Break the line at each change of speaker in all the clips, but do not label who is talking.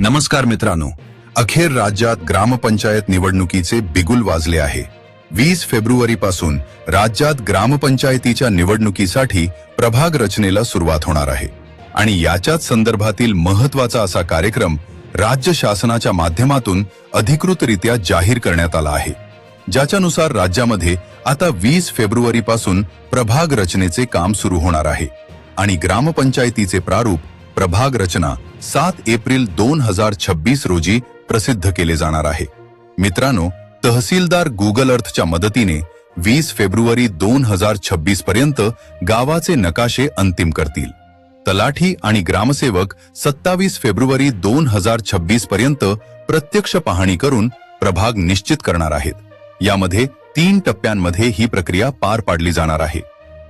नमस्कार मित्रांनो अखेर राज्यात ग्रामपंचायत निवडणुकीचे बिगुल वाजले आहे. वीस फेब्रुवारी पासून राज्यात ग्रामपंचायतीच्या निवडणुकीसाठी प्रभाग रचनेला सुरुवात होणार आहे. आणि याच्याच संदर्भातील महत्त्वाचा असा कार्यक्रम राज्य शासनाच्या माध्यमातून अधिकृतरित्या जाहीर करण्यात आला आहे. ज्याच्यानुसार राज्यामध्ये आता वीस फेब्रुवारी पासून प्रभाग रचनेचे काम सुरू होणार आहे. आणि ग्रामपंचायतीचे प्रारूप प्रभाग रचना सात एप्रिल दोन हजार छब्बीस रोजी प्रसिद्ध केले जाणार आहे. मित्रांनो तहसीलदार गुगल अर्थच्या मदतीने वीस फेब्रुवारी दोन हजार छब्बीस पर्यंत गावाचे नकाशे अंतिम करतील. तलाठी आणि ग्रामसेवक सत्तावीस फेब्रुवारी दोन हजार छब्बीस पर्यंत प्रत्यक्ष पाहणी करून प्रभाग निश्चित करणार आहेत. यामध्ये तीन टप्प्यांमध्ये ही प्रक्रिया पार पाडली जाणार आहे.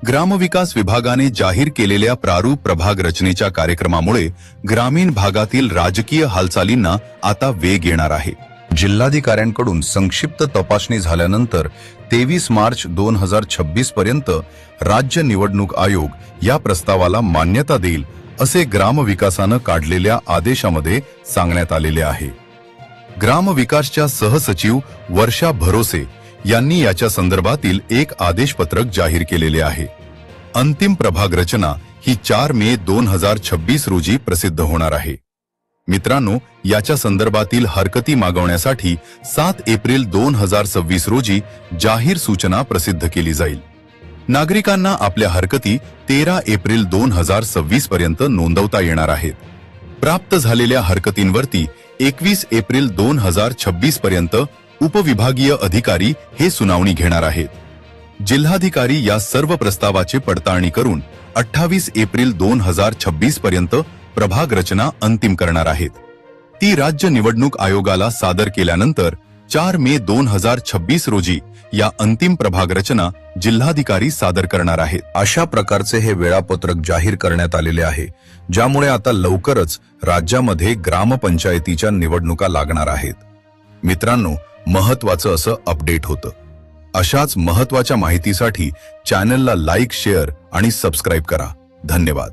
ग्रामविकास विभागाने जाहीर केलेल्या प्रारूप प्रभाग रचनेच्या कार्यक्रमामुळे ग्रामीण भागातील राजकीय हालचालींना आता वेग येणार आहे. जिल्हाधिकाऱ्यांकडून संक्षिप्त तपासणी झाल्यानंतर तेवीस मार्च दोन हजार छब्बीस पर्यंत राज्य निवडणूक आयोग या प्रस्तावाला मान्यता देईल असे ग्रामविकासानं काढलेल्या आदेशामध्ये सांगण्यात आलेले आहे. ग्रामविकासच्या सहसचिव वर्षा भरोसे यांनी याच्या संदर्भातील एक आदेशपत्रक जाहीर केलेले आहे. अंतिम प्रभाग रचना ही चार मे दोन हजार छब्बीस रोजी प्रसिद्ध होणार आहे. मित्रांनो याच्या संदर्भातील हरकती मागवण्यासाठी सात एप्रिल दोन हजार सव्वीस रोजी जाहीर सूचना प्रसिद्ध केली जाईल. नागरिकांना आपल्या हरकती तेरा एप्रिल दोन हजार सव्वीस पर्यंत नोंदवता येणार आहेत. प्राप्त झालेल्या हरकतींवरती एकवीस एप्रिल दोन हजार छब्बीस पर्यंत उपविभागीय अधिकारी हे सुनावणी घेणार आहेत. जिल्हाधिकारी या सर्व प्रस्तावाची पडताळणी करून अठ्ठावीस एप्रिल दोन हजार छब्बीस पर्यंत प्रभाग रचना अंतिम करणार आहेत. ती राज्य निवडणूक आयोगाला सादर केल्यानंतर चार मे दोन हजार छब्बीस रोजी या अंतिम प्रभाग रचना जिल्हाधिकारी सादर करणार आहेत. अशा प्रकारचे हे वेळापत्रक जाहीर करण्यात आलेले आहे ज्यामुळे आता लवकरच राज्यामध्ये ग्रामपंचायतीच्या निवडणुका लागणार आहेत. मित्रांनो महत्वाचं असं अपडेट होतं. अशाच महत्त्वाच्या माहितीसाठी चॅनलला लाईक शेअर आणि सबस्क्राईब करा. धन्यवाद.